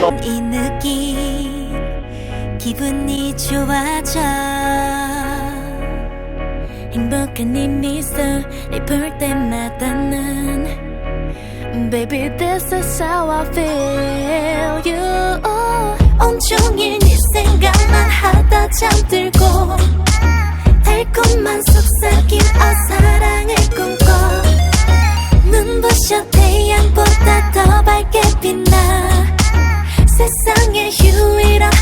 좀 더. 이 느낌 기분이 좋아져. 행복한 이 미소를 볼 때마다 난 Baby this is how I feel you. 온종일 네 생각만 하다 잠들고 달콤한 속삭임 어 사랑을 꿈꿔. 눈부셔 태양보다 you eat up.